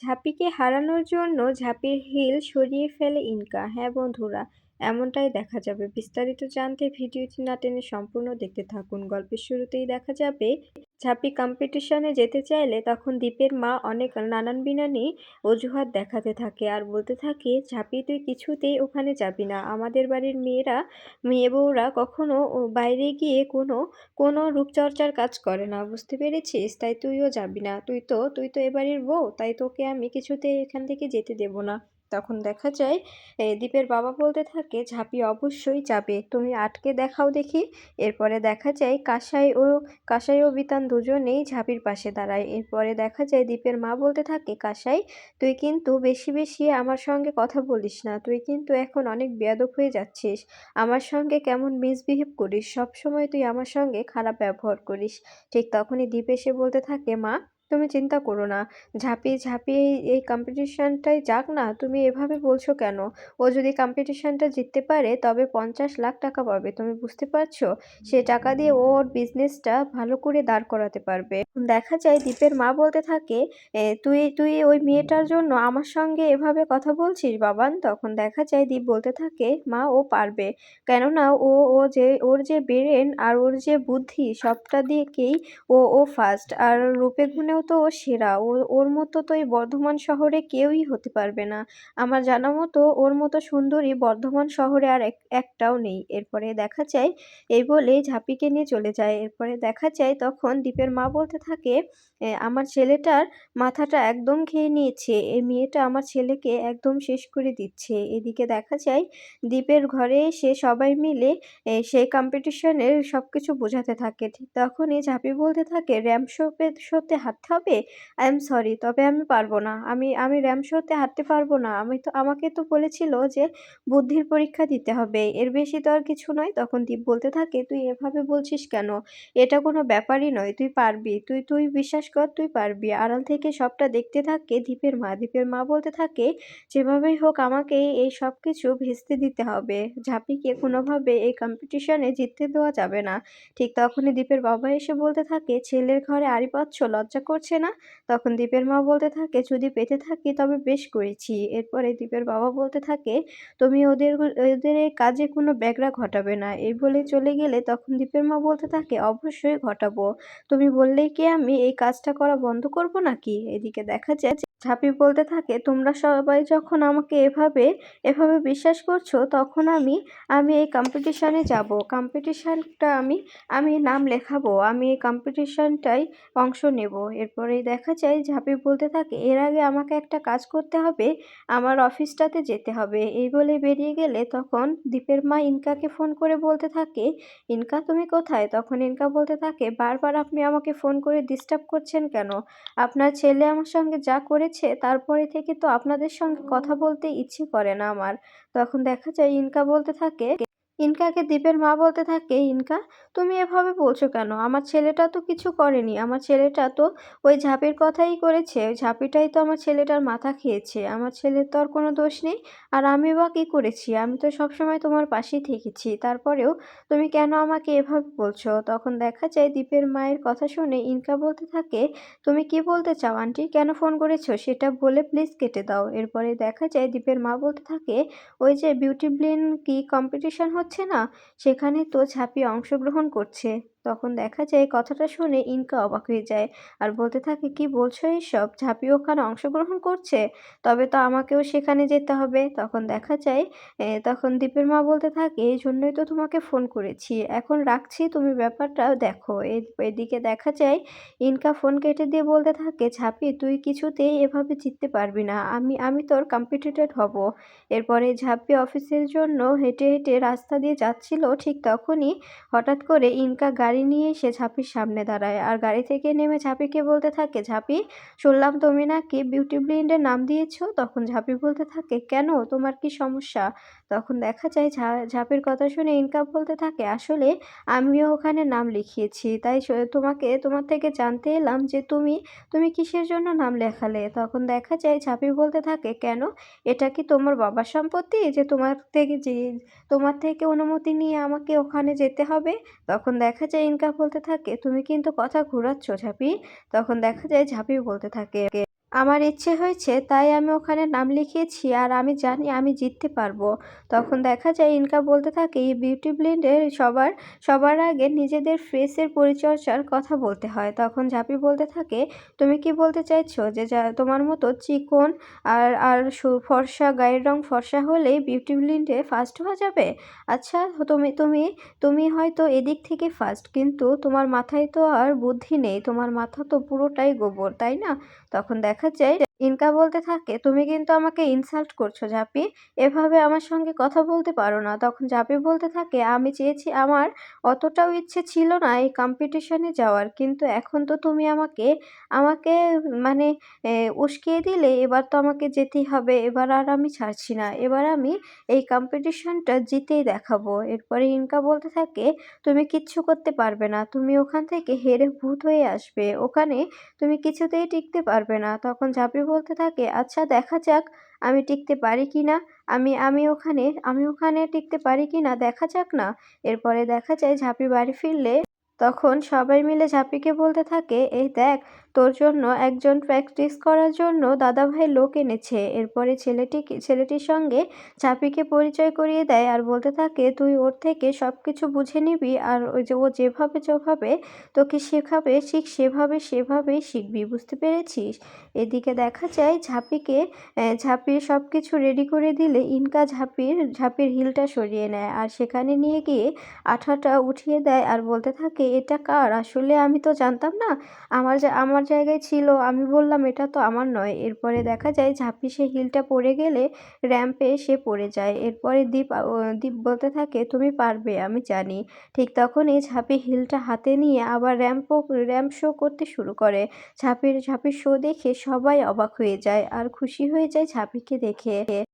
ঝাঁপিকে হারানোর জন্য ঝাঁপির হিল সরিয়ে ফেলে ইনকা। হ্যাঁ বন্ধুরা এমনটাই দেখা যাবে। বিস্তারিত জানতে ভিডিওটি না টেনে সম্পূর্ণ দেখতে থাকুন। গল্পের শুরুতেই দেখা যাবে, ঝাঁপি কম্পিটিশনে যেতে চাইলে তখন দীপের মা অনেক নানান বিনানি অজুহাত দেখাতে থাকে আর বলতে থাকে, ঝাঁপি, তুই কিছুতেই ওখানে যাবি না। আমাদের বাড়ির মেয়েরা, মেয়ে বউরা কখনো বাইরে গিয়ে কোনো কোনো রূপচর্চার কাজ করে না। বুঝতে পেরেছিস? তাই তুইও যাবি না। তুই তো তুই তো এবারের বউ, তাই তোকে আমি কিছুতেই এখান থেকে যেতে দেব না। তখন দেখা যায় দীপের বাবা বলতে থাকে, ঝাঁপি অবশ্যই যাবে, তুমি আটকে দেখাও দেখি। এরপরে দেখা যায়, কাসাই ও কাসাই ও বিতান দুজনেই ঝাঁপির পাশে দাঁড়ায়। এরপরে দেখা যায়, দীপের মা বলতে থাকে, কাসাই, তুই কিন্তু বেশি বেশি আমার সঙ্গে কথা বলিস না, তুই কিন্তু এখন অনেক বেয়াদব হয়ে যাচ্ছিস। আমার সঙ্গে কেমন মিসবিহেভ করিস? সবসময় তুই আমার সঙ্গে খারাপ ব্যবহার করিস। ঠিক তখনই দীপ এসে বলতে থাকে, মা তুমি চিন্তা করো না। ঝাঁপিয়ে ঝাঁপিয়ে এই কম্পিটিশানটাই যাক না, তুমি এভাবে বলছো কেন? ও যদি কম্পিটিশানটা জিততে পারে, তবে পঞ্চাশ লাখ টাকা পাবে, তুমি বুঝতে পারছ? সে টাকা দিয়ে ওর বিজনেসটা ভালো করে দাঁড় করাতে পারবে। দেখা যায় দীপের মা বলতে থাকে তুই তুই ওই মেয়েটার জন্য আমার সঙ্গে এভাবে কথা বলছিস বাবান? তখন দেখা যায় দীপ বলতে থাকে, মা, ও পারবে। কেননা ও ও যে, ওর যে ব্রেন আর ওর যে বুদ্ধি সবটা দিয়েই ও ও ফার্স্ট আর রূপে গুণে তো ও সেরা। ও, ওর মতো তো এই বর্ধমান শহরে কেউই হতে পারবে না। আমার জানা মতো ওর মতো সুন্দরী বর্ধমান শহরে আর একটাও নেই। এরপরে দেখা যায়, এই বলে ঝাঁপিকে নিয়ে চলে যায়। এরপরে দেখা যায়, তখন দীপের মা বলতে থাকে আমার ছেলেটার মাথাটা একদম খেয়ে নিয়েছে। এই মেয়েটা আমার ছেলেকে একদম শেষ করে দিচ্ছে। এদিকে দেখা যায়, দীপের ঘরে এসে সবাই মিলে সেই কম্পিটিশনের সব কিছু বোঝাতে থাকে। ঠিক তখনই ঝাঁপি বলতে থাকে, র্যাম্প শোতে হাত হবে? আই এম সরি তবে আমি পারব না। আমি আমি র্যাম শোতে হাঁটতে পারব না। আমি তো, আমাকে তো বলেছিল যে বুদ্ধির পরীক্ষা দিতে হবে। এর বেশি তো আর কিছু নয়। তখন দীপ বলতে থাকে, তুই এভাবে বলছিস কেন? এটা কোনো ব্যাপারই নয়। তুই পারবি। তুই তুই বিশ্বাস কর, তুই পারবি। আড়াল থেকে সবটা দেখতে থাকে দীপের মা। দীপের মা বলতে থাকে, যেভাবেই হোক, আমাকে এই সব কিছু ভেস্তে দিতে হবে। ঝাঁপিকে কোনোভাবে এই কম্পিটিশনে জিততে দেওয়া যাবে না। ঠিক তখনই দীপের বাবা এসে বলতে থাকে, ছেলের ঘরে আড়ি পাচ্ছ লজ্জা করছে না। তখন দীপের মা বলতে থাকে, যদি পেতে থাকি তবে বেশ করেছি। এরপরে দীপের বাবা বলতে থাকে, তুমি ওদের ওদের এই কাজে কোনো ব্যাগরা ঘটাবে না। এই বলে চলে গেলে তখন দীপের মা বলতে থাকে, অবশ্যই ঘটাবো। তুমি বললেই কি আমি এই কাজটা করা বন্ধ করব নাকি? এদিকে দেখা যায় ঝাঁপি বলতে থাকে, তোমরা সবাই যখন আমাকে এভাবে এভাবে বিশ্বাস করছ, তখন আমি আমি এই কম্পিটিশানে যাব। কম্পিটিশানটা আমি আমি নাম লেখাবো, আমি এই কম্পিটিশানটাই অংশ নেব। এরপরেই দেখা যায়, ঝাঁপি বলতে থাকে, এর আগে আমাকে একটা কাজ করতে হবে, আমার অফিসটাতে যেতে হবে। এই বলে বেরিয়ে গেলে তখন দীপের মা ইনকাকে ফোন করে বলতে থাকে, ইনকা, তুমি কোথায়? তখন ইনকা বলতে থাকে, বারবার আপনি আমাকে ফোন করে ডিস্টার্ব করছেন কেন? আপনার ছেলে আমার সঙ্গে যা করেছে, তারপরে থেকে তো আপনাদের সঙ্গে কথা বলতে ইচ্ছে করে না আমার। তখন দেখা যায়, ইনকা বলতে থাকে ইনকাকে দীপের মা বলতে থাকে, ইনকা, তুমি এভাবে বলছো কেন? আমার ছেলেটা তো কিছু করেনি। আমার ছেলেটা তো ওই ঝাঁপির কথাই করেছে। ওই ঝাঁপিটাই তো আমার ছেলেটার মাথা খেয়েছে। আমার ছেলের তো আর কোনো দোষ নেই। আর আমি বা কী করেছি? আমি তো সবসময় তোমার পাশেই থেকেছি। তারপরেও তুমি কেন আমাকে এভাবে বলছো? তখন দেখা যায় দীপের মায়ের কথা শুনে ইনকা বলতে থাকে, তুমি কি বলতে চাও? আন্টি, কেন ফোন করেছ? সেটা বলে প্লিজ কেটে দাও। এরপরে দেখা যায় দীপের মা বলতে থাকে, ওই যে বিউটি ব্লিন কি কম্পিটিশন হচ্ছে না সেখানে তো ঝাঁপিয়ে অংশগ্রহণ করছে। তখন দেখা যায় কথাটা শুনে ইনকা অবাক হয়ে যায় আর বলতে থাকে, কি বলছো এইসব ঝাঁপি ওখানে অংশগ্রহণ করছে? তবে তো আমাকেও সেখানে যেতে হবে। তখন দেখা যায় তখন দীপের মা বলতে থাকে, এই জন্যই তো তোমাকে ফোন করেছি। এখন রাখছি, তুমি ব্যাপারটা দেখো। এদিকে দেখা যায়, ইনকা ফোন কেটে দিয়ে বলতে থাকে, ঝাঁপি, তুই কিছুতেই এভাবে জিততে পারবি না। আমি আমি তোর কম্পিটিটেড হব। এরপরে ঝাঁপি অফিসের জন্য হেঁটে হেঁটে রাস্তা দিয়ে যাচ্ছিল, ঠিক তখনই হঠাৎ করে ইনকা গাড়ি গাড়ি নিয়ে সে ঝাঁপির সামনে দাঁড়ায়। আর গাড়ি থেকে নেমে ঝাঁপিকে বলতে থাকে, ঝাঁপি, শুনলাম তুমি নাকি বিউটি ব্লিন্ডের নাম দিয়েছ? তখন ঝাঁপি বলতে থাকে, কেন? তোমার কি সমস্যা? তখন দেখা যায় ঝাঁপির কথা শুনে ইনকাম বলতে থাকে, আসলে আমিও ওখানে নাম লিখিয়েছি, তাই তোমাকে, তোমার থেকে জানতে এলাম যে তুমি তুমি কিসের জন্য নাম লেখালে? তখন দেখা যায় ঝাঁপি বলতে থাকে, কেন? এটা কি তোমার বাবার সম্পত্তি যে তোমার থেকে যে, তোমার থেকে অনুমতি নিয়ে আমাকে ওখানে যেতে হবে? তখন দেখা যায় ইনকা বলতে থাকে, তুমি কিন্তু কথা ঘুরাচ্ছ ঝাঁপি? তখন দেখা যায় ঝাঁপি বলতে থাকে আমার ইচ্ছে হয়েছে, তাই আমি ওখানে নাম লিখিয়েছি আর আমি জানি আমি জিততে পারব। তখন দেখা যায় ইনকা বলতে থাকে, এই বিউটি ব্লেন্ডের সবার সবার আগে নিজেদের ফেসের পরিচর্যার কথা বলতে হয়। তখন ঝাঁপি বলতে থাকে, তুমি কি বলতে চাইছো যে যা, তোমার মতো চিকন আর আর ফর্সা, গায়ের রং ফর্সা হলেই বিউটি ব্লেন্ডে ফার্স্ট হয়ে যাবে? আচ্ছা তুমি তুমি তুমি হয়তো এদিক থেকে ফার্স্ট কিন্তু তোমার মাথায় তো আর বুদ্ধি নেই, তোমার মাথা তো পুরোটাই গোবর, তাই না? তখন দেখা যায় ইনকা বলতে থাকে, তুমি কিন্তু আমাকে ইনসাল্ট করছ, ঝাপি। এভাবে আমার সঙ্গে কথা বলতে পারো না। তখন ঝাপি বলতে থাকে, আমি চেয়েছি আমার অতটাও ইচ্ছে ছিল না এই কম্পিটিশনে যাওয়ার, কিন্তু এখন তো তুমি আমাকে আমাকে মানে উস্কিয়ে দিলে, এবার তো আমাকে যেতেই হবে। এবার আর আমি ছাড়ছি না। এবার আমি এই কম্পিটিশনটা জিতেই দেখাবো। এরপরে ইনকা বলতে থাকে, তুমি কিচ্ছু করতে পারবে না। তুমি ওখান থেকে হেরে ভূত হয়ে আসবে। ওখানে তুমি কিছুতেই টিকতে পারবে না। তখন ঝাঁপি বলতে থাকে আচ্ছা দেখা যাক, আমি টিকতে পারি কি না? আমি আমি ওখানে আমি ওখানে টিকতে পারি কি না? দেখা যাক না। এরপরে দেখা যায় ঝাঁপি বাড়ি ফিরলে তখন সবাই মিলে ঝাঁপিকে বলতে থাকে, এই দেখ তোর জন্য একজন প্র্যাকটিস করার জন্য দাদাভাই লোক এনেছে। এরপরে ছেলেটি ছেলেটির সঙ্গে ঝাঁপিকে পরিচয় করিয়ে দেয় আর বলতে থাকে, তুই ওর থেকে সব কিছু বুঝে নিবি আর ওই যে ও যেভাবে যেভাবে তোকে শেখাবে, ঠিক সেভাবে সেভাবেই শিখবি। বুঝতে পেরেছিস? এদিকে দেখা যায় ঝাঁপিকে ঝাঁপির সব কিছু রেডি করে দিলে ইনকা ঝাঁপির ঝাঁপির হিলটা সরিয়ে নেয় আর সেখানে নিয়ে গিয়ে আঠাটা উঠিয়ে দেয় আর বলতে থাকে, এটা কার? আসলে আমি তো জানতাম না। আমার আমার জায়গায় ছিল। আমি বললাম, এটা তো আমার নয়। এরপরে দেখা যায়, ঝাঁপি সে হিলটা পড়ে গেলে র্যাম্পে সে পড়ে যায়। এরপরে দীপ দীপ বলতে থাকে, তুমি পারবে, আমি জানি। ঠিক তখনই ঝাঁপি হিলটা হাতে নিয়ে আবার র্যাম্প র্যাম্প শো করতে শুরু করে। ঝাঁপির ঝাঁপির শো দেখে সবাই অবাক হয়ে যায় আর খুশি হয়ে যায় ঝাঁপিকে দেখে।